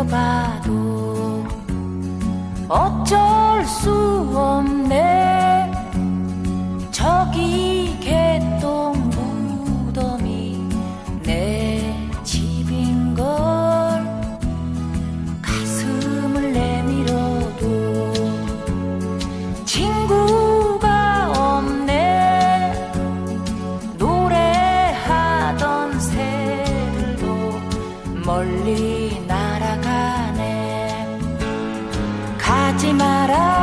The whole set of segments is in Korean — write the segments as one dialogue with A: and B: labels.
A: 느껴봐도 어쩔 수 없네. 저기 개똥 무덤이 내 집인걸 가슴을 내밀어도 친구가 없네. 노래하던 새들도 멀리 날 가지 마라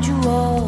A: 주어